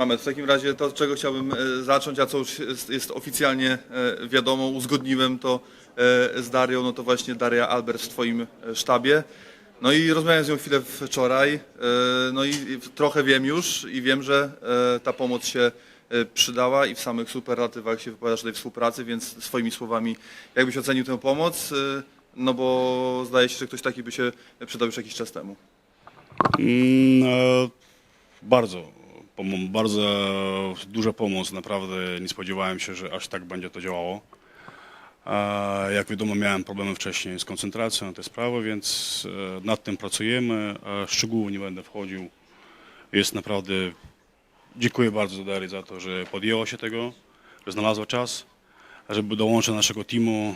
Mamy w takim razie to, czego chciałbym e, zacząć, a co już jest, jest oficjalnie e, wiadomo, uzgodniłem to e, z Darią, no to właśnie Daria Albert w Twoim sztabie. No i rozmawiałem z nią chwilę wczoraj, no i trochę wiem już i wiem, że ta pomoc się przydała i w samych superlatywach się wypowiadasz tej współpracy, więc swoimi słowami jakbyś ocenił tę pomoc, no bo zdaje się, że ktoś taki by się przydał już jakiś czas temu. E, Bardzo, bardzo duża pomoc, naprawdę nie spodziewałem się, że aż tak będzie to działało. Jak wiadomo, miałem problemy wcześniej z koncentracją na te sprawy, więc e, nad tym pracujemy. Szczegółów nie będę wchodził. Jest naprawdę. Dziękuję bardzo Darii za to, że podjęła się tego, że znalazła czas, żeby dołączyć do naszego teamu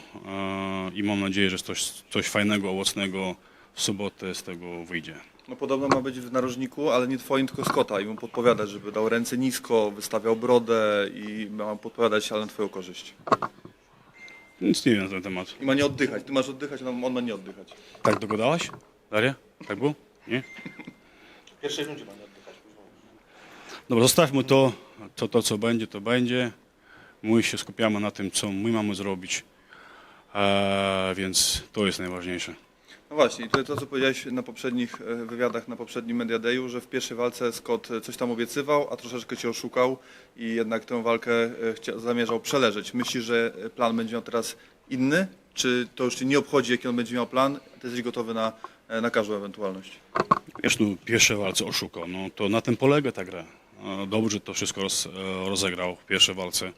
i mam nadzieję, że coś, coś fajnego, owocnego w sobotę z tego wyjdzie. No podobno ma być w narożniku, ale nie twoim, tylko Scotta i mu podpowiadać, żeby dał ręce nisko, wystawiał brodę i ma podpowiadać, ale na twoją korzyść. Nic nie wiem na ten temat. I ma nie oddychać. Ty masz oddychać, on on ma nie oddychać. Tak dogadałaś? Daria? Tak było? Nie? W pierwszej rundzie ma nie oddychać. Dobra, zostawmy to, to, to co będzie, to będzie. My się skupiamy na tym, co my mamy zrobić. E, więc to jest najważniejsze. No właśnie, i to, to co powiedziałeś na poprzednich e, wywiadach, na poprzednim Media że w pierwszej walce Scott e, coś tam obiecywał, a troszeczkę cię oszukał i jednak tę walkę e, zamierzał przeleżeć. Myślisz, że plan będzie miał teraz inny? Czy to już cię nie obchodzi, jaki on będzie miał plan? Ty jesteś gotowy na, na każdą ewentualność? Wiesz, no, pierwsze walce oszukał. No, to na tym polega ta gra. E, Dobrze to wszystko roz, rozegrał w pierwszej walce.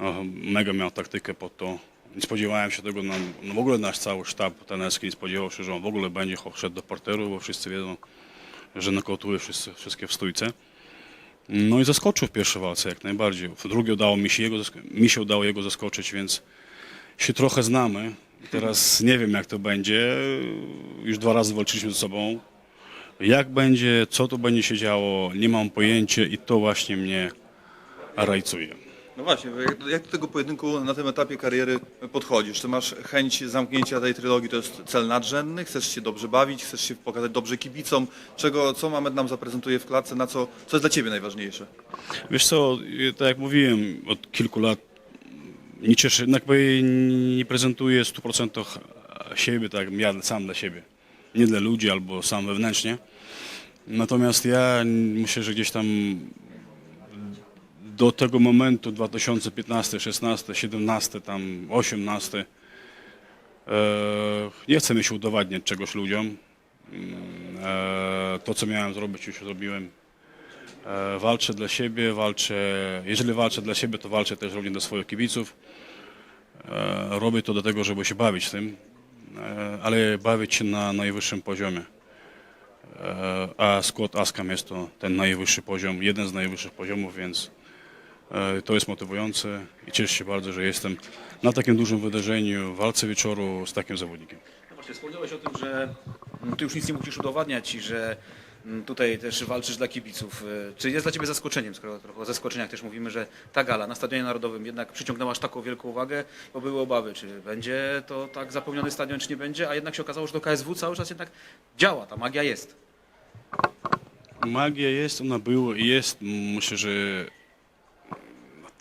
E, Mega miał taktykę pod to. Nie spodziewałem się tego, no, no w ogóle nasz cały sztab tenerski nie spodziewał się, że on w ogóle będzie szedł do porteru, bo wszyscy wiedzą, że nokautuje wszyscy, wszystkie w stójce. No i zaskoczył w pierwszej walce jak najbardziej. W drugiej udało mi się, jego, mi się udało jego zaskoczyć, więc się trochę znamy. Teraz nie wiem jak to będzie. Już dwa razy walczyliśmy ze sobą. Jak będzie, co tu będzie się działo, nie mam pojęcia i to właśnie mnie rajcuje. No właśnie, jak, do tego pojedynku na tym etapie kariery podchodzisz? Czy masz chęć zamknięcia tej trylogii, to jest cel nadrzędny? Chcesz się dobrze bawić? Chcesz się pokazać dobrze kibicom? Czego, co Mamed nam zaprezentuje w klatce? Na co, co jest dla Ciebie najważniejsze? Wiesz co, tak jak mówiłem, od kilku lat nie cieszę, jakby nie prezentuję 100% siebie, tak ja sam dla siebie. Nie dla ludzi albo sam wewnętrznie. Natomiast ja myślę, że gdzieś tam do tego momentu 2015, 16, 17, tam 18 e, nie chcę mi się udowadniać czegoś ludziom. Mm, E, to, co miałem zrobić, już zrobiłem. E, walczę dla siebie, walczę, jeżeli walczę dla siebie, to walczę też również dla swoich kibiców. Robię to dlatego, żeby się bawić tym, ale bawić się na najwyższym poziomie. A Scott Askam jest to ten najwyższy poziom, jeden z najwyższych poziomów, więc to jest motywujące i cieszę się bardzo, że jestem na takim dużym wydarzeniu, w walce wieczoru z takim zawodnikiem. No właśnie, wspomniałeś o tym, że mm, ty już nic nie musisz udowadniać i że mm, tutaj też walczysz dla kibiców. Y, Czy jest dla ciebie zaskoczeniem, skoro trochę o zaskoczeniach też mówimy, że ta gala na Stadionie Narodowym jednak przyciągnęła aż taką wielką uwagę, bo były obawy, czy będzie to tak zapełniony stadion, czy nie będzie, a jednak się okazało, że to KSW cały czas jednak działa, ta magia jest. Magia jest, ona była i jest. Myślę, że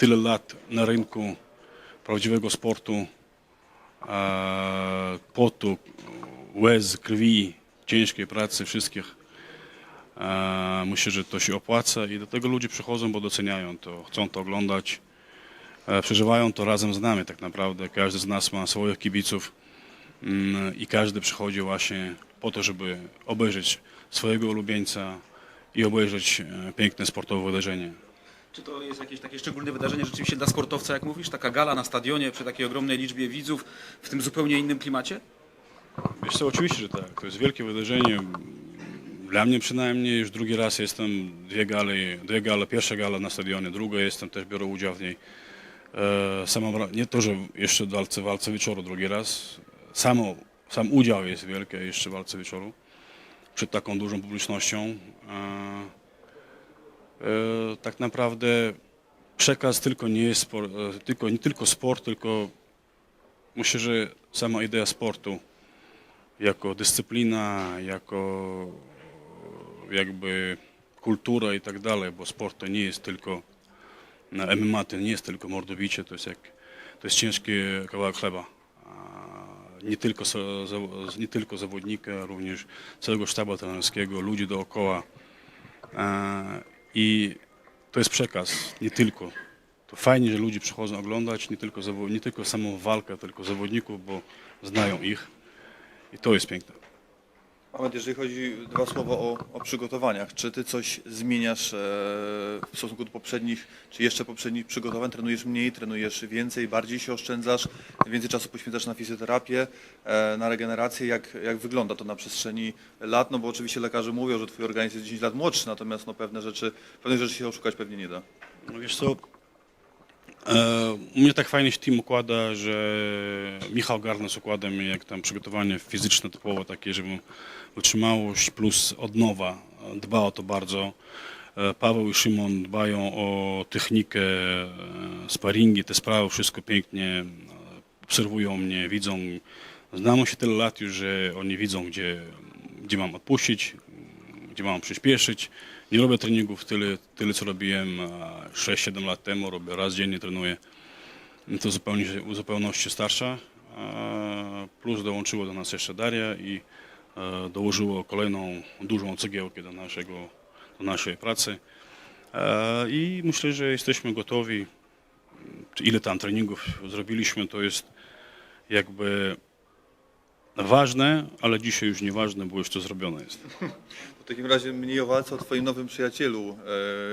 tyle lat na rynku prawdziwego sportu, potu, łez, krwi, ciężkiej pracy wszystkich. Myślę, że to się opłaca i do tego ludzie przychodzą, bo doceniają to, chcą to oglądać, przeżywają to razem z nami tak naprawdę. Każdy z nas ma swoich kibiców mm, i każdy przychodzi właśnie po to, żeby obejrzeć swojego ulubieńca i obejrzeć e, piękne sportowe wydarzenie. Czy to jest jakieś takie szczególne wydarzenie rzeczywiście dla sportowca, jak mówisz? Taka gala na stadionie przy takiej ogromnej liczbie widzów w tym zupełnie innym klimacie? Wiesz co, oczywiście, że tak. To jest wielkie wydarzenie. Dla mnie przynajmniej już drugi raz jestem, dwie gale, dwie gale, pierwsza gala na stadionie, druga jestem, też biorę udział w niej. E, bra- nie to, że jeszcze walce, walce wieczoru drugi raz, samo, sam udział jest wielki jeszcze w walce wieczoru przed taką dużą publicznością. E, Tak naprawdę przekaz tylko nie jest spor, e, tylko, nie tylko sport, tylko myślę, że sama idea sportu jako dyscyplina, jako jakby kultura i tak dalej, bo sport to nie jest tylko, MMA to nie jest tylko mordobicie, to jest, jak, to jest ciężki kawałek chleba. Nie tylko, nie tylko zawodnika, również całego sztabu trenerskiego, ludzi dookoła. I to jest przekaz, nie tylko. To fajnie, że ludzie przychodzą oglądać nie tylko, nie tylko samą walkę, tylko zawodników, bo znają ich. I to jest piękne. Ahmed, jeżeli chodzi dwa słowa o, o przygotowaniach, czy ty coś zmieniasz e, w stosunku do poprzednich, czy jeszcze poprzednich przygotowań? Trenujesz mniej, trenujesz więcej, bardziej się oszczędzasz, więcej czasu poświęcasz na fizjoterapię, e, na regenerację? Jak, jak wygląda to na przestrzeni lat? No bo oczywiście lekarze mówią, że twój organizm jest 10 lat młodszy, natomiast no pewne rzeczy, pewnych rzeczy się oszukać pewnie nie da. No wiesz co, u mnie tak fajnie się team układa, że Michał Garnes układa mi jak tam przygotowanie fizyczne typowo takie, żeby wytrzymałość plus odnowa, e, dba o to bardzo. E, Paweł i Szymon dbają o technikę, e, sparingi, te sprawy, wszystko pięknie e, obserwują mnie, widzą. Znamy się tyle lat już, że oni widzą, gdzie, gdzie mam odpuścić, gdzie mam przyspieszyć. Nie robię treningów tyle, tyle co robiłem e, 6-7 lat temu, robię raz dziennie trenuję. To zupełnie, zupełności starsza. Plus dołączyło do nas jeszcze Daria i e, dołożyło kolejną dużą cegiełkę do, naszego, do naszej pracy. E, I myślę, że jesteśmy gotowi. Ile tam treningów zrobiliśmy, to jest jakby ważne, ale dzisiaj już nieważne, bo już to zrobione jest. W takim razie mniej o walce o Twoim nowym przyjacielu,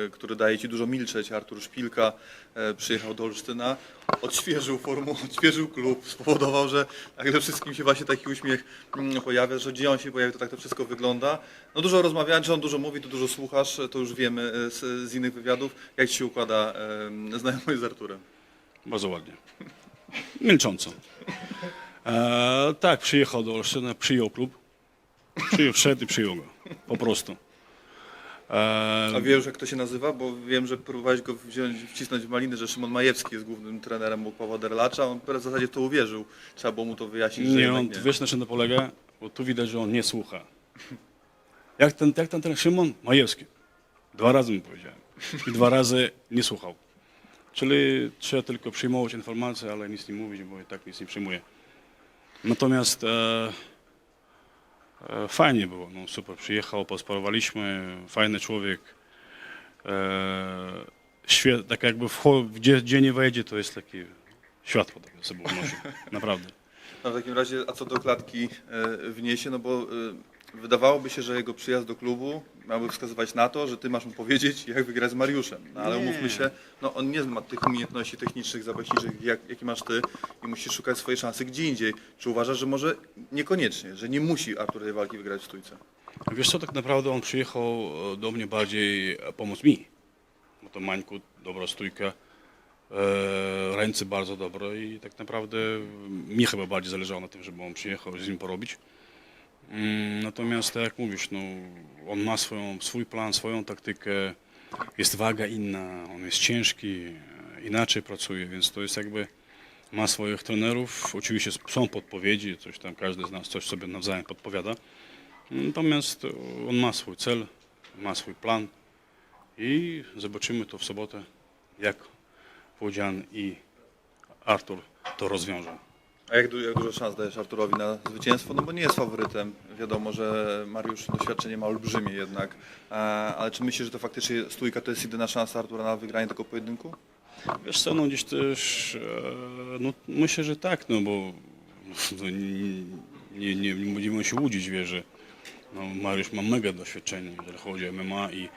e, który daje Ci dużo milczeć. Artur Szpilka e, przyjechał do Olsztyna, odświeżył formułę, odświeżył klub, spowodował, że nagle wszystkim się właśnie taki uśmiech mm, pojawia, że gdzie on się pojawi, to tak to wszystko wygląda. No dużo rozmawiałem, że on dużo mówi, to dużo słuchasz, to już wiemy e, z, z innych wywiadów. Jak Ci się układa znajomość z Arturem? Bardzo ładnie. Milcząco. E, tak, przyjechał do Olsztyna, przyjął klub. Przyjął, wszedł i przyjął go. Po prostu. A wiesz, jak to się nazywa? Bo wiem, że próbowałeś go wziąć, wcisnąć w maliny, że Szymon Majewski jest głównym trenerem u Pawła Derlacza. On w zasadzie to uwierzył. Trzeba było mu to wyjaśnić, nie, on, nie. wiesz na czym to polega? Bo tu widać, że on nie słucha. Jak ten, jak ten, ten Szymon Majewski? Dwa razy mi powiedziałem. I dwa razy nie słuchał. Czyli trzeba tylko przyjmować informacje, ale nic nie mówić, bo i tak nic nie przyjmuje. Natomiast e, fajnie było, no super, przyjechał, posparowaliśmy, fajny człowiek. E, świe, tak jakby wcho- gdzie, gdzie nie wejdzie, to jest takie światło takie ze sobą wnosi. Naprawdę. No w takim razie, a co do klatki e, wniesie, no bo e, wydawałoby się, że jego przyjazd do klubu miałby wskazywać na to, że ty masz mu powiedzieć, jak wygrać z Mariuszem. No ale Nie. umówmy się, no on nie ma tych umiejętności technicznych, zapaśniczych, jak, jakie masz ty i musisz szukać swojej szansy gdzie indziej. Czy uważasz, że może niekoniecznie, że nie musi Artur tej walki wygrać w stójce? Wiesz co, tak naprawdę on przyjechał e, do mnie bardziej e, pomóc mi. Bo to Mańku, dobra stójka, e, ręce bardzo dobre i tak naprawdę mi chyba bardziej zależało na tym, żeby on przyjechał z nim porobić. Mm, Natomiast tak jak mówisz, no, on ma swoją, swój plan, swoją taktykę, jest waga inna, on jest ciężki, e, inaczej pracuje, więc to jest jakby ma swoich trenerów. Oczywiście są podpowiedzi, coś tam każdy z nas coś sobie nawzajem podpowiada. Natomiast on ma swój cel, ma swój plan i zobaczymy to w sobotę, jak Wodzian i Artur to rozwiążą. A jak, du- jak dużo szans dajesz Arturowi na zwycięstwo? No bo nie jest faworytem. Wiadomo, że Mariusz doświadczenie ma olbrzymie jednak. E, ale czy myślisz, że to faktycznie stójka to jest jedyna szansa Artura na wygranie tego pojedynku? Wiesz co, no gdzieś też, e, no myślę, że tak, no bo no, nie, nie, nie, będziemy się łudzić, wie, że no, Mariusz ma mega doświadczenie, jeżeli chodzi o MMA i,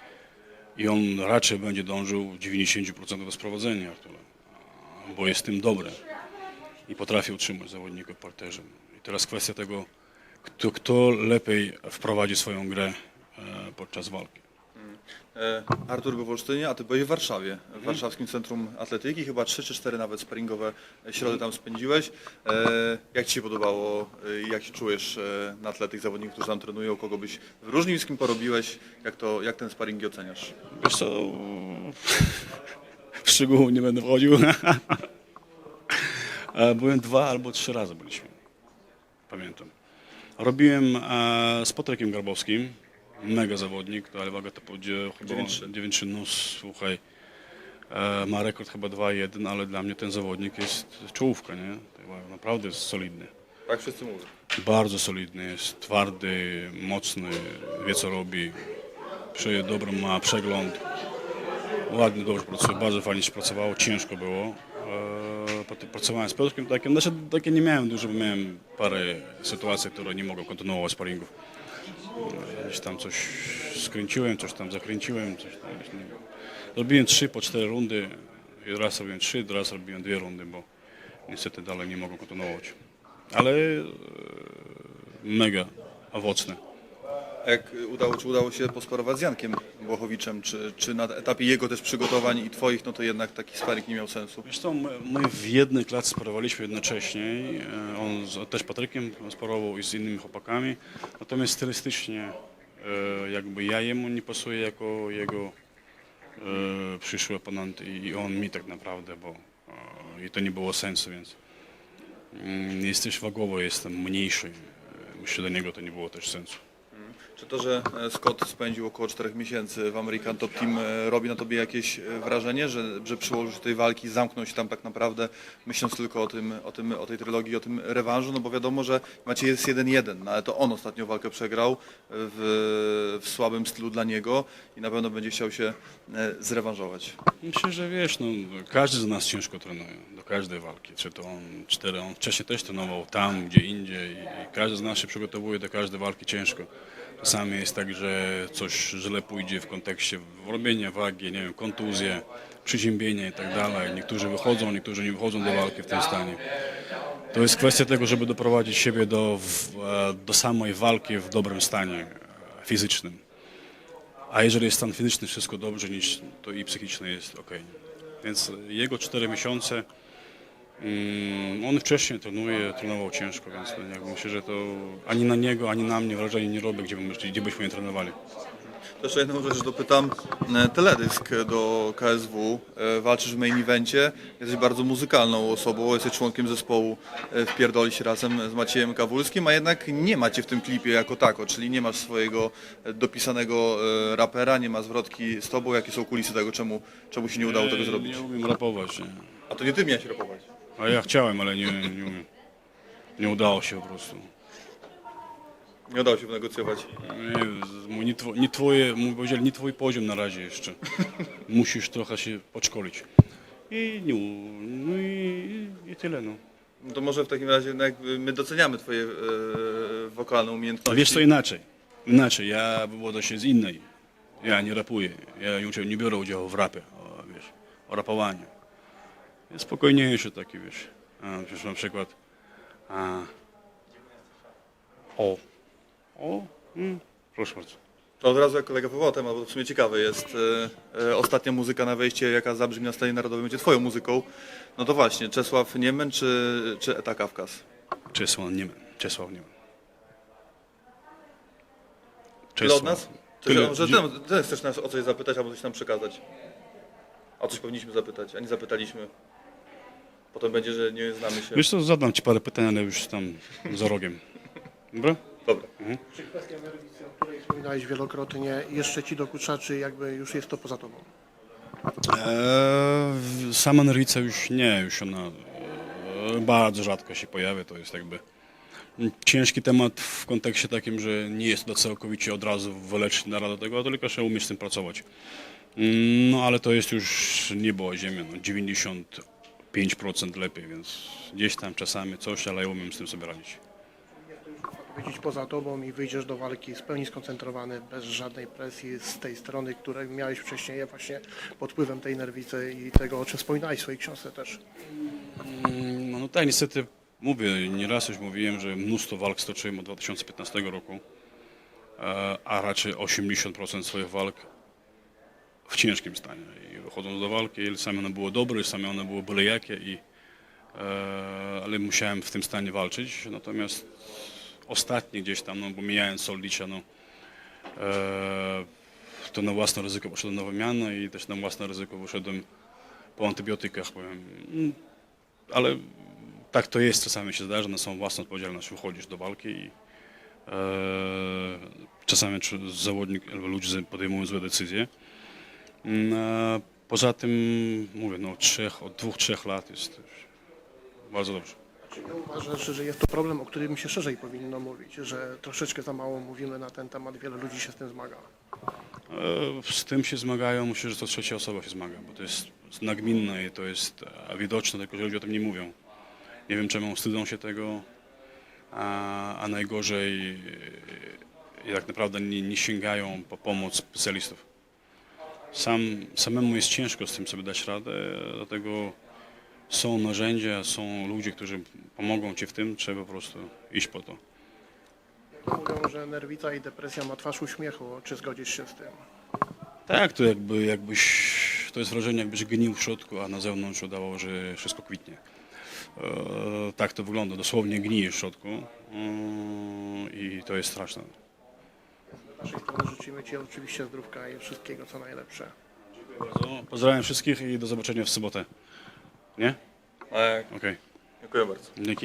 i on raczej będzie dążył w 90% do sprowadzenia Artura, bo jest tym dobry i potrafi utrzymać zawodnika w parterze. I teraz kwestia tego, kto, kto lepiej wprowadzi swoją grę e, podczas walki. E, Artur był w Olsztynie, a ty byłeś w Warszawie, w Warszawskim Centrum Atletyki. Chyba 3 czy 4 nawet sparingowe środy tam spędziłeś. E, jak ci się podobało, jak się czujesz na tle tych zawodników, którzy tam trenują, kogo byś wyróżnił, z kim porobiłeś, jak, to, jak ten sparingi oceniasz? Wiesz co, w szczegóły nie będę wchodził. E, Byłem dwa albo trzy razy byliśmy. Pamiętam. Robiłem e, z Patrykiem Garbowskim. mega zawodnik, ale waga to chyba 9,3. 9,3, no słuchaj, e, ma rekord chyba 2,1, ale dla mnie ten zawodnik jest czołówka, nie? Chyba Naprawdę jest solidny. Tak wszyscy mówią. Bardzo solidny jest, twardy, mocny, wie co robi, dobry ma przegląd, ładnie, dobrze pracuje, bardzo fajnie się pracowało, ciężko było. Pracowałem z Piotrkiem takim, znaczy takie nie miałem dużo, bo miałem parę sytuacji, które nie mogą kontynuować sparingów. Gdzieś tam coś skręciłem, coś tam zakręciłem, coś tam. nie- Robiłem trzy po cztery rundy, i raz robiłem trzy, raz robiłem dwie rundy, bo niestety dalej nie mogą kontynuować. Ale e, mega owocny. Jak udało, czy udało się posparować z Jankiem Błochowiczem, czy, czy na etapie jego też przygotowań i twoich, no to jednak taki sparing nie miał sensu? Wiesz co, my, my w jednej klatce sparowaliśmy jednocześnie. e, On z, też Patrykiem sparował i z innymi chłopakami. Natomiast stylistycznie e, jakby ja jemu nie pasuję jako jego e, przyszły oponent i, on mi tak naprawdę, bo i to nie było sensu, więc mm, jest też wagowo jestem mniejszy. Myślę, do niego to nie było też sensu. Czy to, że e, Scott spędził około 4 miesięcy w American Top Team e, robi na tobie jakieś e, wrażenie, że, że przyłożył tej walki, zamknął się tam tak naprawdę, myśląc tylko o, tym, o, tym, o tej trylogii, o tym rewanżu, no bo wiadomo, że macie jest 1-1, no ale to on ostatnio walkę przegrał w, w słabym stylu dla niego i na pewno będzie chciał się zrewanżować. Myślę, że wiesz, no, każdy z nas ciężko trenuje do każdej walki. Czy to on cztery, on wcześniej też trenował tam, gdzie indziej i każdy z nas się przygotowuje do każdej walki ciężko. Czasami jest tak, że coś źle pójdzie w kontekście robienia wagi, nie wiem, kontuzje, przyziębienia i tak dalej. Niektórzy wychodzą, niektórzy nie wychodzą do walki w tym stanie. To jest kwestia tego, żeby doprowadzić siebie do, e, do samej walki w dobrym stanie e, fizycznym. A jeżeli jest stan fizyczny wszystko dobrze, to i psychiczny jest ok. Więc jego 4 miesiące, on wcześniej trenuje, trenował ciężko, więc no jakby myślę, że to ani na niego, ani na mnie wrażenie nie robi, gdzie, by, gdzie byśmy nie trenowali. To jeszcze jedną rzecz dopytam. E, Teledysk do KSW. E, Walczysz w main evencie. Jesteś bardzo muzykalną osobą. Jesteś członkiem zespołu e, Wpierdolić razem z Maciejem Kawulskim, a jednak nie macie w tym klipie jako tako, czyli nie masz swojego dopisanego rapera, nie ma zwrotki z tobą. Jakie są kulisy tego, czemu, czemu się nie udało tego zrobić? Nie umiem rapować, nie. A to nie ty miałeś rapować. A ja chciałem, ale nie, nie umiem. Nie udało się po prostu. Nie udało się wynegocjować. Nie, z- nie, two, nie twoje, mu powiedzieli, nie twój poziom na razie jeszcze. Musisz trochę się podszkolić. I, nie, u- no i, i tyle, no. No to może w takim razie no jakby my doceniamy twoje e, wokalne umiejętności. No wiesz co inaczej. Inaczej, ja wywodzę się z innej. Ja nie rapuję. Ja nie, uczę- nie biorę udziału w rapie, o, wiesz, o rapowaniu. Spokojniejszy taki, wiesz. A, wiesz, na przykład a, o, o, mm, proszę bardzo. To od razu jak kolega wywołał temat, bo w sumie ciekawe jest. E, e, ostatnia muzyka na wejście, jaka zabrzmi na scenie narodowej, będzie twoją muzyką. No to właśnie, Czesław Niemen czy, czy Eta Kawkas? Czesław Niemen. Czesław Niemen. Tyle od nas? Czy Tyle. Chcesz nas o coś zapytać albo coś nam przekazać? O coś powinniśmy zapytać, a nie zapytaliśmy. Potem będzie, że nie znamy się. Wiesz co, zadam ci parę pytań, ale już tam za rogiem. Dobra? Dobra. Czy kwestia nerwicy, o której wspominałeś wielokrotnie, jeszcze ci dokucza, czy jakby już jest to poza tobą? Eee, sama nerwica już nie, już ona e, bardzo rzadko się pojawia, to jest jakby ciężki temat w kontekście takim, że nie jest to całkowicie od razu wyleczyć na radę tego, tylko trzeba umieć z tym pracować. Mm, No ale to jest już niebo a ziemia, no, 95% lepiej, więc gdzieś tam czasami coś, ale ja umiem z tym sobie radzić. Powiedzieć poza tobą i wyjdziesz do walki w pełni skoncentrowany, bez żadnej presji z tej strony, której miałeś wcześniej właśnie pod wpływem tej nerwicy i tego, o czym wspominałeś w swojej książce też. No, no tak, niestety mówię, nieraz już mówiłem, że mnóstwo walk stoczyłem od 2015 roku, e, a raczej 80% swoich walk w ciężkim stanie. I wychodząc do walki, same one były dobre, same one były byle jakie, i, e, ale musiałem w tym stanie walczyć. Natomiast ostatnie gdzieś tam, no bo mijając Soldicza, no, e, to na własne ryzyko poszedłem na wymianę i też na własne ryzyko wyszedłem po antybiotykach. Powiem. Ale tak to jest, czasami się zdarza, na swoją własną odpowiedzialność wychodzisz do walki i E, czasami zawodnik albo ludzie podejmują złe decyzje. A Poza tym, mówię, no, od, trzech, od dwóch, trzech lat jest już bardzo dobrze. Czy nie uważasz, że jest to problem, o którym się szerzej powinno mówić, że troszeczkę za mało mówimy na ten temat, wiele ludzi się z tym zmaga? E, Z tym się zmagają, myślę, że to trzecia osoba się zmaga, bo to jest nagminne i to jest e, widoczne, tylko że ludzie o tym nie mówią. Nie wiem czemu, wstydzą się tego, a, a najgorzej e, tak naprawdę nie, nie sięgają po pomoc specjalistów. Sam, samemu jest ciężko z tym sobie dać radę, dlatego są narzędzia, są ludzie, którzy pomogą Ci w tym, trzeba po prostu iść po to. Mówią, że nerwica i depresja ma twarz uśmiechu. Czy zgodzisz się z tym? Tak, to jakby, jakbyś, to jest wrażenie jakbyś gnił w środku, a na zewnątrz udało, że wszystko kwitnie. E, tak to wygląda, dosłownie gnijesz w środku e, i to jest straszne. Z naszej strony życzymy Ci oczywiście zdrówka i wszystkiego co najlepsze. Bardzo. Pozdrawiam wszystkich i do zobaczenia w sobotę. Nie? Tak, Okej, dziękuję bardzo. dzięki.